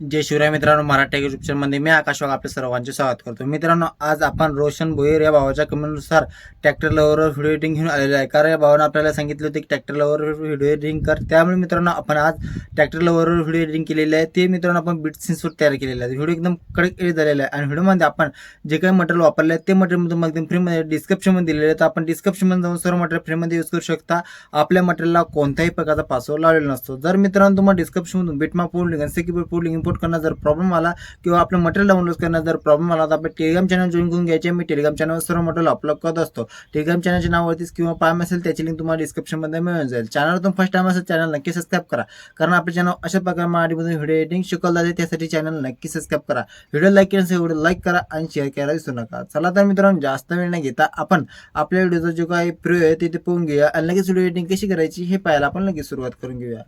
जय शिवराय मित्रांनो मराठी युट्यूब चॅनलमध्ये मी आकाश वाघ आपल्या सर्वांचे स्वागत करतो. मित्रांनो आज आपण रोशन भोईर या भावाच्या कमेंटनुसार ट्रॅक्टर लवर व्हिडिओ एडिटिंग घेऊन आलेलो आहे. कारण या भावानं आपल्याला सांगितलं होतं की ट्रॅक्टर लवर व्हिडिओ एडिटिंग कर. त्यामुळे मित्रांनो आपण आज ट्रॅक्टर लवर व्हिडिओ एडिटिंग केलेले आहे. ते मित्रांनो आपण बीट सिन्सूट तयार केलेलं आहे. व्हिडिओ एकदम कडक एडिट झालेला आहे. आणि व्हिडिओमध्ये आपण जे काही मटेरियल वापरलं आहे ते मटेरियल तुम्हाला एकदम फ्रीमध्ये डिस्क्रिप्शनमध्ये दिलेलं आहे. तर आपण डिस्क्रिप्शनमध्ये जाऊन सर्व मटेरियल फ्रीमध्ये यूज करू शकता. आपल्या मटेरियलला कोणत्याही प्रकारचा पासवर्ड लावलेला नसतो. जर मित्रांनो तुम्हाला डिस्क्रिप्शनमधून बिटमा लिंक आणि सेक्युर पोर्लिंग डाउनलोड करणं जर प्रॉब्लेम आला किंवा आपलं मटेरियल डाउनलोड करणं जर प्रॉब्लेम आला तर आपण टेलिग्राम चॅनल जॉईन करून घ्यायचे. मी टेलिग्राम चॅनलवर सर्व मटेरियल अपलोड करत असतो. टेलिग्राम चॅनलच्या नावावरतीच किंवा पाम असेल त्याची लिंक तुम्हाला डिस्क्रिप्शनमध्ये मिळून जाईल. चॅनलतून फर्स्ट टाइम असेल चॅनल नक्की सबस्क्राईब करा. कारण आपल्या चॅनल अशा प्रकारे मराठीमधून व्हिडिओ एडिटिंग शिकवलं जाते त्यासाठी चॅनल नक्की सबस्क्राईब करा. व्हिडिओ लाईक केल्यानंतर व्हिडिओ लाईक करा आणि शेअर करायला विसरू नका. चला तर मित्रांनो जास्त वेळ न घेता आपण आपल्या व्हिडिओचा जो काही प्रिय आहे तिथे ते पाहून घेऊया. आणि लगेच व्हिडिओ एडिटिंग कशी करायची हे पाहायला आपण लगेच सुरुवात करून घेऊया.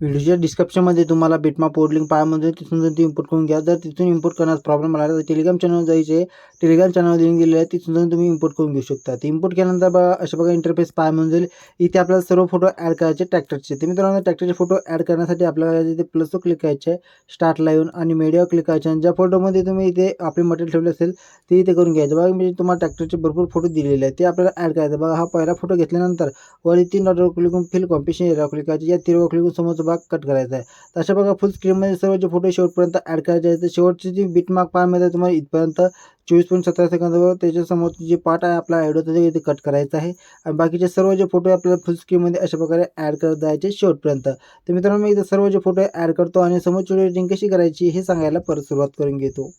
व्हिडिओच्या डिस्क्रिप्शनमध्ये तुम्हाला बिटमा पोर्टलिंक पायामध्ये तिथून जर ती इम्पोर्ट करून घ्या जर तिथून इम्पोर्ट करण्यास प्रॉब्लेम आला तर टेलिग्राम चॅनल जायचे. टेलिग्राम चॅनल लिंक दिलेलं आहे तिथून जाऊन तुम्ही इम्पोर्ट करून घेऊ शकता. ते इम्पोर्ट केल्यानंतर बघा अशा बघा इंटरफेस पाहा म्हणजे इथे आपल्याला सर्व फोटो ॲड करायचे ट्रॅक्टरचे ते मित्रांनो ट्रॅक्टरचे फोटो ॲड करण्यासाठी आपल्याला इथे प्लसवर क्लिक करायचे स्टार्टला येऊन आणि मीडियावर क्लिक करायचे आणि ज्या फोटोमध्ये तुम्ही इथे आपले मटेरियल ठेवले असेल ते इथे करून घ्यायचं. बघा म्हणजे तुम्हाला ट्रॅक्टरचे भरपूर फोटो दिलेले आहेत. ते आपल्याला ॲड करायचं बघा हा पहिला फोटो घेतल्यानंतर वरती तीन डॉटवर क्लिक करून फिल कॉम्पिशन एरिया क्लिक करायचे. या तिरवा क्लिक करून भाग कट करायचा आहे. तर अशा बघा फुल स्क्रीनमध्ये सर्व जे फोटो शेवटपर्यंत ॲड करायचे आहेत तर शेवटची जी बिट मार्क मिळते तुम्हाला इथपर्यंत चोवीस पॉईंट सतरा सेकंदावर त्याच्यासमोर जे पार्ट आहे आपला व्हिडिओ ते इथे कट करायचा आहे. आणि बाकीचे सर्व जे फोटो आपल्याला फुल स्क्रीनमध्ये अशा प्रकारे ॲड करत जायचे शेवटपर्यंत. तर मित्रांनो मी इथे सर्व जे फोटो ॲड करतो आणि समोरची एडिटिंग कशी करायची हे सांगायला परत सुरुवात करून घेतो.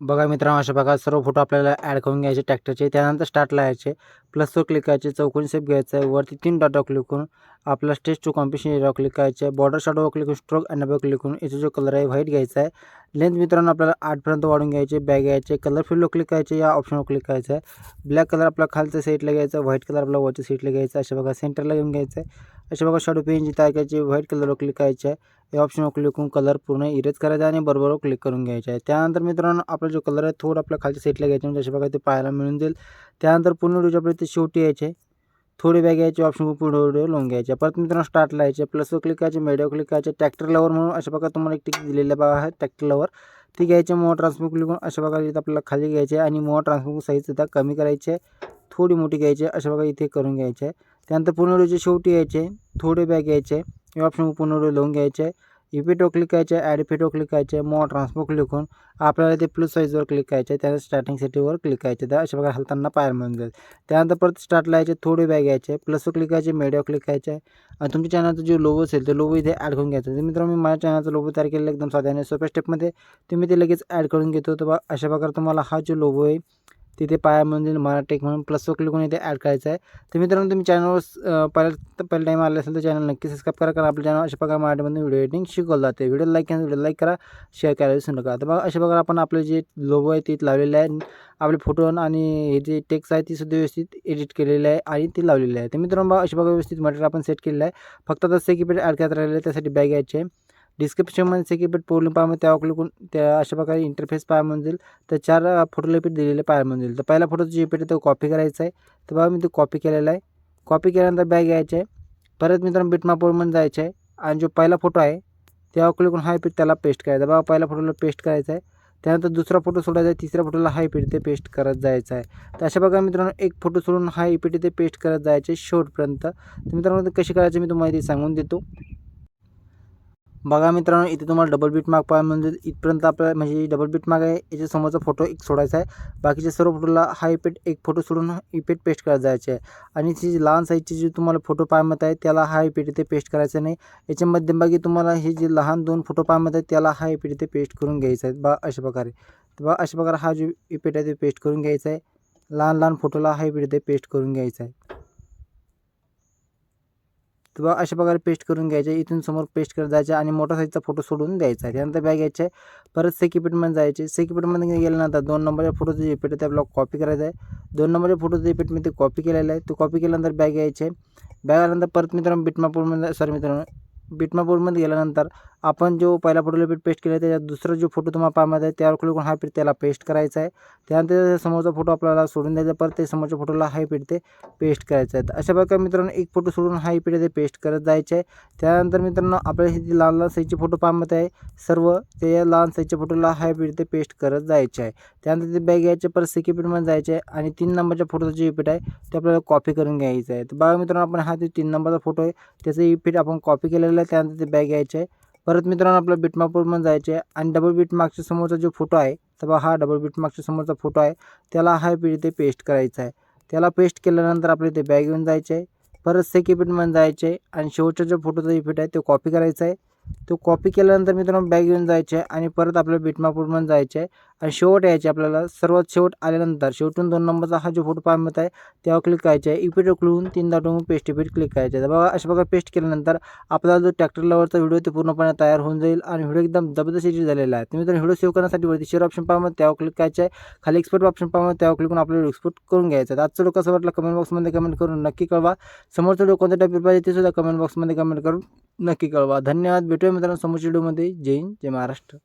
बघा मित्रांनो अशा प्रकारे सर्व फोटो आपल्याला ॲड करून घ्यायचे ट्रॅक्टरचे त्यानंतर स्टार्टला यायचे. प्लसवर क्लिक करायचे चौकोनी सेप घ्यायचं आहे. वरती तीन डॉटवर क्लिक करून आपला स्टेज टू कॉम्पिशन एरियावर क्लिक करायचं आहे. बॉर्डर शॉटवर क्लिक करून स्ट्रोक अँडवर क्लिक करून याचा जो कलर आहे व्हाईट घ्यायचा आहे. लेंथ मित्रांनो आपल्याला आठपर्यंत वाढून घ्यायचे. बॅग घ्यायचे. कलर फिल्डवर क्लिक करायचे. या ऑप्शनवर क्लिक करायचं आहे. ब्लॅक कलर आपला खालच्या साईडला घ्यायचा व्हाईट कलर आपला वरच्या साईडला घ्यायचा अशा प्रकारे सेंटरला घेऊन घ्यायचं आहे. अशा बघा शॅडो पेन जी व्हाईट कलरवर क्लिक करायचे आहे. या ऑप्शनवर क्लिक करून कलर पूर्ण इरेज करायचा आणि बरोबर क्लिक करून घ्यायचा आहे. त्यानंतर मित्रांनो आपला जो कलर आहे थोडं आपल्या खालच्या सेटला घ्यायचा म्हणजे अशा बघा ते पाहायला मिळून जाईल. त्यानंतर पूर्ण व्हिडिओ आपल्या ते शेवटी यायचे थोडे बॅग यायचे ऑप्शन पुढे व्हिडिओ लावून घ्यायचे परत मित्रांनो स्टार्टला यायचे प्लसवर क्लिक करायचे मेडिओ क्लिक करायचे ट्रॅक्टर लवर म्हणून अशा प्रकारे तुम्हाला एक टिक दिलेलं बघा आहे ट्रॅक्टर लवर ती घ्यायचे मोहा ट्रान्सफर क्लिक करून अशा प्रकारे आपल्याला खाली घ्यायचे आणि मोहा ट्रान्सफर साईज सुद्धा कमी करायचे थोडी मोठी घ्यायची अशा प्रकारे इथे करून घ्यायचे आहे. त्यानंतर पूर्ण व्हिडिओचे शेवटी यायचे. थोडे बॅग घ्यायचे या ऑप्शन पूर्ण व्हिडिओ लावून घ्यायचे. इफेक्टवर क्लिक करायचे. ॲड इफेक्टवर क्लिक करायचे. मो ट्रान्सफर क्लिक करून आपल्याला ते प्लस साईजवर क्लिक करायचे. त्यानंतर स्टार्टिंग सिटीवर क्लिक करायचे. तर अशा प्रकारे हलताना पायर मिळून जाईल. त्यानंतर परत स्टार्टला यायचे. थोडे बॅग घ्यायचे प्लसवर क्लिक करायचे. मीडियावर क्लिक करायचे. आणि तुमच्या चॅनलचं जो लोगो असेल ते लोगो इथे ॲड करून घ्यायचा. तर मित्रांनो मी माझ्या चॅनलचा लोगो तयार केलेला एकदम साध्या आणि सोप्या स्टेपमध्ये तुम्ही ते लगेच ॲड करून घेतो. तर अशा प्रकारे तुम्हाला हा जो लोगो आहे तिथे पाया म्हणजे मराटेक म्हणून प्लसवर क्लिक करून इथे ॲड करायचं आहे. तर मित्रांनो तुम्ही चॅनलवर पहिल्या पहिला टाईम आले असेल तर चॅनल नक्की सबस्क्राईब करा. कारण आपल्या चॅनल अशा प्रकारे मराठीमध्ये व्हिडिओ एडिटिंग शिकवलं जाते. व्हिडिओ लाईक करा व्हिडिओ लाईक करा शेअर करायला विसरू नका. तर बघा अशा प्रकारे आपण आपले जे लोगो आहे ते लावलेले आहे. आपले फोटो आणि हे जे टेक्स्ट आहे ती सुद्धा व्यवस्थित एडिट केलेलं आहे आणि ती लावलेली आहे. तर मित्रांनो बघा अशा प्रकारे व्यवस्थित मटेरियल आपण सेट केलेलं आहे. फक्त आता सेकिपेट ॲड करत राहिलेलं आहे त्यासाठी बॅग घ्यायचे डिस्क्रिप्शनमध्ये सेकिपेट पोलिंग पाहायला त्यावर क्लिक त्या अशा प्रकारे इंटरफेस पाहायला म्हणून जाईल तर चार फोटो रिपीट दिलेले पाहायला म्हणून जाईल तर पहिला फोटो जे रिपीट आहे तो कॉपी करायचा आहे. तर बघा मी तो कॉपी केलेला आहे. कॉपी केल्यानंतर बॅग घ्यायचे आहे. परत मित्रांनो बिटमापोरमध्ये जायचं आहे. आणि जो पहिला फोटो आहे त्यावर क्लिक हाय पीठ त्याला पेस्ट करायचा बघा पहिल्या फोटोला पेस्ट करायचा आहे. त्यानंतर दुसरा फोटो सोडायचा आहे. तिसऱ्या फोटोला हाय इपिट ते पेस्ट करत जायचं आहे. तर अशा प्रकारे मित्रांनो एक फोटो सोडून हाय इपिट ते पेस्ट करत जायचे शेवटपर्यंत तर मित्रांनो ते कशी करायचे मी तुम्हाला ते सांगून देतो. बघा मित्रांनो इथे तुम्हाला डबल बीट मार्क पाहायला म्हणजे इथपर्यंत आपल्या म्हणजे डबल बीट मार्क आहे याच्यासमोरचा फोटो एक सोडायचा आहे. बाकीच्या सर्व फोटोला हा इफेक्ट एक फोटो सोडून इफेक्ट पेस्ट करायला जायचे आहे. आणि ती जी लहान साईजचे जी तुम्हाला फोटो पाहायला आहे त्याला हा इफेक्ट इथे पेस्ट करायचा नाही. याच्या मध्यभागी तुम्हाला हे जे लहान दोन फोटो पाहायला आहे त्याला हा इफेक्ट इथे पेस्ट करून घ्यायचा आहे. बा अशा प्रकारे. तर बा अशा प्रकारे हा जो इफेक्ट आहे ते पेस्ट करून घ्यायचा आहे. लहान लहान फोटोला हा इफेक्ट इथे पेस्ट करून घ्यायचा आहे. तर अशा प्रकारे पेस्ट करून घ्यायचे. इथून समोर पेस्ट करत जायचे आणि मोठा साईजचा फोटो सोडून द्यायचा. त्यानंतर बॅग घ्यायचे. परत सेकिपीटमध्ये जायचे. सेकिपीटमध्ये गेल्यानंतर दोन नंबरच्या फोटोचं जे पेट आहे ते आपल्याला कॉपी करायचं आहे. दोन नंबरच्या फोटोचं इफेक्ट मी ते कॉपी केलेलं आहे. तो कॉपी केल्यानंतर बॅग घ्यायचे. बॅग आल्यानंतर परत मित्रांनो बिटमापूरमध्ये सॉरी मित्रांनो बिटमापूरमध्ये गेल्यानंतर आपण जो पहिला फोटोला पीठ पेस्ट केला त्याच्यात दुसरा जो फोटो तुम्हाला पाहायला आहे त्यावर क्लिक करून हा पीठ त्याला पेस्ट करायचा आहे त्यानंतर समोरचा फोटो आपल्याला सोडून द्यायचा परत ते समोरच्या फोटोला हाय पीठ ते पेस्ट करायचं आहे अशा प्रकारे मित्रांनो एक फोटो सोडून हाय पीठ ते पेस्ट करत जायचं आहे त्यानंतर मित्रांनो आपल्याला हे जे लहान लहान साईजचे फोटो पाहत आहे सर्व ते या लहान साईजच्या फोटोला हाय पीठ ते पेस्ट करत जायचे आहे त्यानंतर ते बॅग घ्यायचे परत सेकी पीठमध्ये जायचे आहे आणि तीन नंबरच्या फोटोचं जे पीठ आहे ते आपल्याला कॉपी करून घ्यायचं आहे तर बघा मित्रांनो आपण हा जो तीन नंबरचा फोटो आहे त्याचं इफेक्ट आपण कॉपी केलेलं आहे त्यानंतर ते बॅग यायचे. आहे परत मित्रांनो आपलं बिटमापूरमध्ये जायचे. आहे आणि डबल बीट मागच्या समोरचा जो फोटो आहे तर बघा हा डबल बीट मागच्या समोरचा फोटो आहे. त्याला हा पीठ ते पेस्ट करायचा आहे. त्याला पेस्ट केल्यानंतर आपले ते बॅग येऊन जायचे. आहे परत सेकी पीठमध्ये जायचे. आहे आणि शेवटचा जो फोटोचा इफेक्ट आहे तो कॉपी करायचा आहे. तो कॉपी केल्यानंतर मित्रांनो बॅग येऊन जायचे. आहे आणि परत आपल्या बिटमापूरमध्ये जायचे. आहे आणि शेवट यायचे आपल्याला सर्वात शेवट आल्यानंतर शेवटून दोन नंबरचा हा जो फोटो पाहत आहे त्यावर क्लिक करायचे आहे इफेक्ट उकलून तीनदा दाटून पेस्ट इपीट क्लिक करायचे आहे. बघा अशा प्रकारे पेस्ट केल्यानंतर आपला जो ट्रॅक्टर लवरचा व्हिडिओ ते पूर्णपणे तयार होऊन जाईल आणि व्हिडिओ एकदम जबरदस्त एडिट झालेला आहे. तुम्ही तर व्हिडिओ सेव्ह करण्यासाठी वरती शेअर ऑप्शन पाहा त्यावर क्लिक करायचं आहे. खाली एक्सपोर्ट ऑप्शन पाहा त्यावर क्लिक करून आपल्याला एक्सपोर्ट करून घ्यायचं आहे. आजचं लोक कसं वाटलं कमेंट बॉक्समध्ये कमेंट करून नक्की कळवा. समोरचं लोक कोणत्या टाईप पाहिजे ते सुद्धा कमेंट बॉक्समध्ये कमेंट करून नक्की कळवा. धन्यवाद. भेटूया मित्रांनो समोरच्या व्हिडिओमध्ये जय हिंद जय महाराष्ट्र.